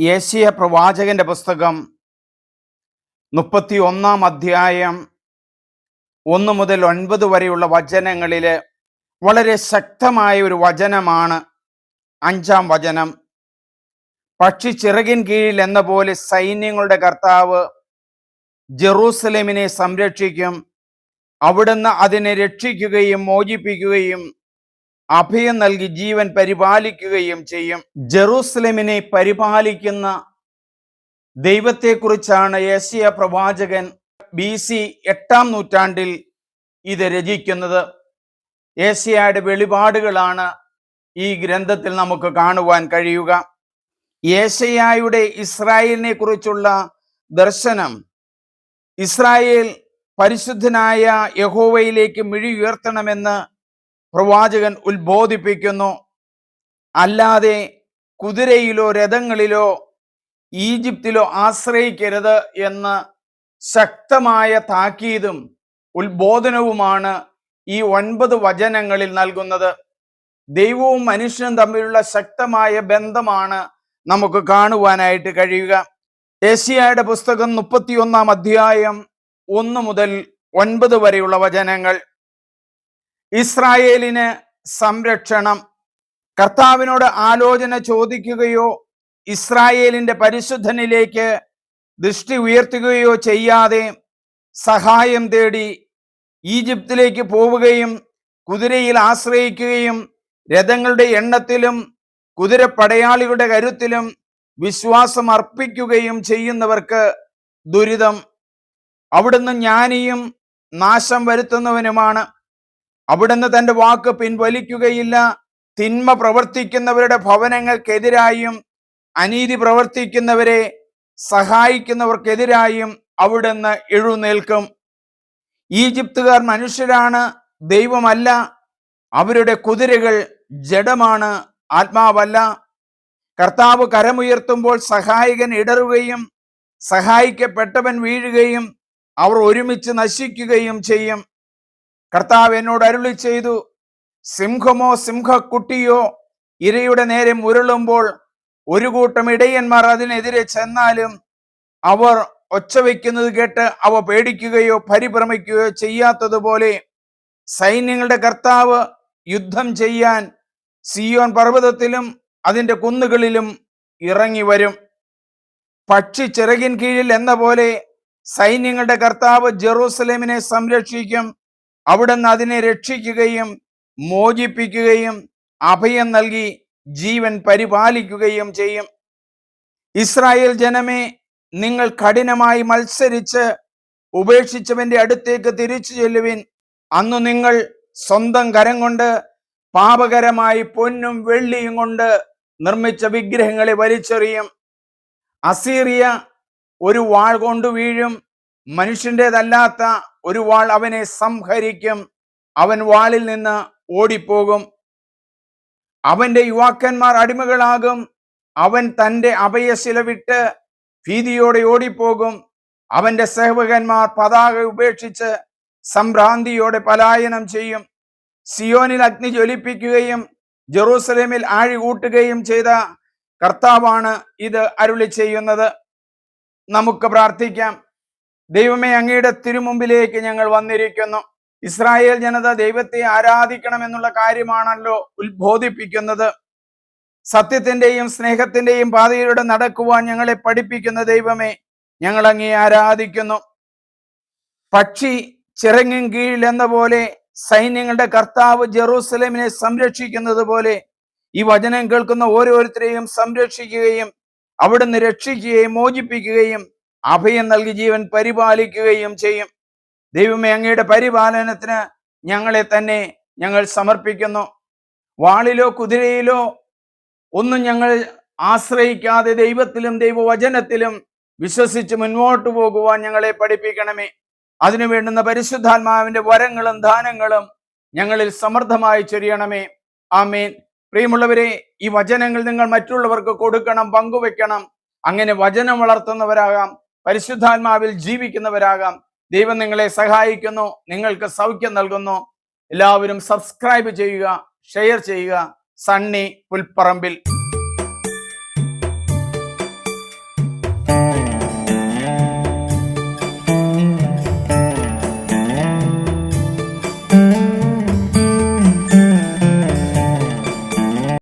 യേശയ പ്രവാചകന്റെ പുസ്തകം മുപ്പത്തി ഒന്നാം അധ്യായം ഒന്ന് മുതൽ ഒൻപത് വരെയുള്ള വചനങ്ങളിൽ വളരെ ശക്തമായ ഒരു വചനമാണ് അഞ്ചാം വചനം. പക്ഷി ചിറകിൻ കീഴിൽ എന്ന പോലെ സൈന്യങ്ങളുടെ കർത്താവ് ജെറൂസലേമിനെ സംരക്ഷിക്കും. അവിടുന്ന് അതിനെ രക്ഷിക്കുകയും മോചിപ്പിക്കുകയും അഭയം നൽകി ജീവൻ പരിപാലിക്കുകയും ചെയ്യും. ജെറൂസലമിനെ പരിപാലിക്കുന്ന ദൈവത്തെക്കുറിച്ചാണ് ഏഷ്യ പ്രവാചകൻ ബി സി എട്ടാം നൂറ്റാണ്ടിൽ ഇത് രചിക്കുന്നത്. ഏഷ്യയുടെ വെളിപാടുകളാണ് ഈ ഗ്രന്ഥത്തിൽ നമുക്ക് കാണുവാൻ കഴിയുക. ഏഷ്യയുടെ ഇസ്രായേലിനെ കുറിച്ചുള്ള ദർശനം ഇസ്രായേൽ പരിശുദ്ധനായ യഹോവയിലേക്ക് മിഴി ഉയർത്തണമെന്ന് പ്രവാചകൻ ഉത്ബോധിപ്പിക്കുന്നു. അല്ലാതെ കുതിരയിലോ രഥങ്ങളിലോ ഈജിപ്തിലോ ആശ്രയിക്കരുത് എന്ന് ശക്തമായ താക്കീതും ഉത്ബോധനവുമാണ് ഈ ഒൻപത് വചനങ്ങളിൽ നൽകുന്നത്. ദൈവവും മനുഷ്യനും തമ്മിലുള്ള ശക്തമായ ബന്ധമാണ് നമുക്ക് കാണുവാനായിട്ട് കഴിയുക. ഏഷ്യായുടെ പുസ്തകം മുപ്പത്തിയൊന്നാം അധ്യായം ഒന്ന് മുതൽ ഒൻപത് വരെയുള്ള വചനങ്ങൾ. ഇസ്രായേലിന് സംരക്ഷണം. കർത്താവിനോട് ആലോചന ചോദിക്കുകയോ ഇസ്രായേലിന്റെ പരിശുദ്ധനിലേക്ക് ദൃഷ്ടി ഉയർത്തുകയോ ചെയ്യാതെ സഹായം തേടി ഈജിപ്തിലേക്ക് പോവുകയും കുതിരയിൽ ആശ്രയിക്കുകയും രഥങ്ങളുടെ എണ്ണത്തിലും കുതിരപ്പടയാളികളുടെ കരുത്തിലും വിശ്വാസം അർപ്പിക്കുകയും ചെയ്യുന്നവർക്ക് ദുരിതം. അവിടുന്ന് ജ്ഞാനിയും നാശം വരുത്തുന്നവനുമാണ് അവിടുന്ന് തന്റെ വാക്ക് പിൻവലിക്കുകയില്ല. തിന്മ പ്രവർത്തിക്കുന്നവരുടെ ഭവനങ്ങൾക്കെതിരായും അനീതി പ്രവർത്തിക്കുന്നവരെ സഹായിക്കുന്നവർക്കെതിരായും അവിടുന്ന് എഴുന്നേൽക്കും. ഈജിപ്തുകാർ മനുഷ്യരാണ് ദൈവമല്ല. അവരുടെ കുതിരകൾ ജഡമാണ് ആത്മാവല്ല. കർത്താവ് കരമുയർത്തുമ്പോൾ സഹായകൻ ഇടറുകയും സഹായിക്കപ്പെട്ടവൻ വീഴുകയും അവർ ഒരുമിച്ച് നശിക്കുകയും ചെയ്യും. കർത്താവ് എന്നോട് അരുളി ചെയ്തു സിംഹമോ സിംഹക്കുട്ടിയോ ഇരയുടെ നേരെ മുരളുമ്പോൾ ഒരു കൂട്ടം ഇടയന്മാർ അതിനെതിരെ ചെന്നാലും അവർ ഒച്ച വയ്ക്കുന്നത് കേട്ട് അവ പേടിക്കുകയോ പരിഭ്രമിക്കുകയോ ചെയ്യാത്തതുപോലെ സൈന്യങ്ങളുടെ കർത്താവ് യുദ്ധം ചെയ്യാൻ സിയോൻ പർവതത്തിലും അതിന്റെ കുന്നുകളിലും ഇറങ്ങി വരും. പക്ഷി ചിറകിൻ കീഴിൽ എന്ന പോലെ സൈന്യങ്ങളുടെ കർത്താവ് ജെറൂസലേമിനെ സംരക്ഷിക്കും. അവിടുന്ന് അതിനെ രക്ഷിക്കുകയും മോചിപ്പിക്കുകയും അഭയം നൽകി ജീവൻ പരിപാലിക്കുകയും ചെയ്യും. ഇസ്രായേൽ ജനമേ നിങ്ങൾ കഠിനമായി മത്സരിച്ച് ഉപേക്ഷിച്ചവന്റെ അടുത്തേക്ക് തിരിച്ചു ചെല്ലുവിൻ. അന്നു നിങ്ങൾ സ്വന്തം കരം കൊണ്ട് പാപകരമായി പൊന്നും വെള്ളിയും കൊണ്ട് നിർമ്മിച്ച വിഗ്രഹങ്ങളെ വലിച്ചെറിയും. അസീറിയ ഒരു വാൾ കൊണ്ട് വീഴും. മനുഷ്യന്റെതല്ലാത്ത ഒരു വാൾ അവനെ സംഹരിക്കും. അവൻ വാളിൽ നിന്ന് ഓടിപ്പോകും. അവന്റെ യുവാക്കന്മാർ അടിമകളാകും. അവൻ തന്റെ അഭയശില വിട്ട് ഭീതിയോടെ ഓടിപ്പോകും. അവന്റെ സേവകന്മാർ പതാക ഉപേക്ഷിച്ച് സംഭ്രാന്തിയോടെ പലായനം ചെയ്യും. സിയോനിൽ അഗ്നി ജ്വലിപ്പിക്കുകയും ജെറൂസലേമിൽ ആഴി കൂട്ടുകയും ചെയ്ത കർത്താവാണ് ഇത് അരുളി ചെയ്യുന്നത് നമുക്ക് പ്രാർത്ഥിക്കാം. ദൈവമേ അങ്ങയുടെ തിരുമുമ്പിലേക്ക് ഞങ്ങൾ വന്നിരിക്കുന്നു. ഇസ്രായേൽ ജനത ദൈവത്തെ ആരാധിക്കണം എന്നുള്ള കാര്യമാണല്ലോ ഉത്ബോധിപ്പിക്കുന്നത്. സത്യത്തിന്റെയും സ്നേഹത്തിന്റെയും പാതയിലൂടെ നടക്കുവാൻ ഞങ്ങളെ പഠിപ്പിക്കുന്ന ദൈവമേ ഞങ്ങൾ അങ്ങേ ആരാധിക്കുന്നു. പക്ഷി ചിറങ്ങും കീഴിൽ എന്ന പോലെ സൈന്യങ്ങളുടെ കർത്താവ് ജെറൂസലേമിനെ സംരക്ഷിക്കുന്നത് പോലെ ഈ വചനം കേൾക്കുന്ന ഓരോരുത്തരെയും സംരക്ഷിക്കുകയും അവിടുന്ന് രക്ഷിക്കുകയും മോചിപ്പിക്കുകയും അഭയം നൽകി ജീവൻ പരിപാലിക്കുകയും ചെയ്യും. ദൈവമേ അങ്ങയുടെ പരിപാലനത്തിന് ഞങ്ങളെ തന്നെ ഞങ്ങൾ സമർപ്പിക്കുന്നു. വാളിലോ കുതിരയിലോ ഒന്നും ഞങ്ങൾ ആശ്രയിക്കാതെ ദൈവത്തിലും ദൈവവചനത്തിലും വിശ്വസിച്ച് മുന്നോട്ട് പോകുവാൻ ഞങ്ങളെ പഠിപ്പിക്കണമേ. അതിനു വേണ്ടുന്ന പരിശുദ്ധാത്മാവിന്റെ വരങ്ങളും ദാനങ്ങളും ഞങ്ങളിൽ സമർത്ഥമായി ചൊരിയണമേ. ആമേൻ. പ്രിയമുള്ളവരെ ഈ വചനങ്ങൾ നിങ്ങൾ മറ്റുള്ളവർക്ക് കൊടുക്കണം പങ്കുവെക്കണം അങ്ങനെ വചനം വളർത്തുന്നവരാകാം. പരിശുദ്ധാത്മാവിൽ ജീവിക്കുന്നവരാകാം. ദൈവം നിങ്ങളെ സഹായിക്കുന്നു നിങ്ങൾക്ക് സൗഖ്യം നൽകുന്നു. എല്ലാവരും സബ്സ്ക്രൈബ് ചെയ്യുക ഷെയർ ചെയ്യുക. സണ്ണി പുൽപ്പറമ്പിൽ.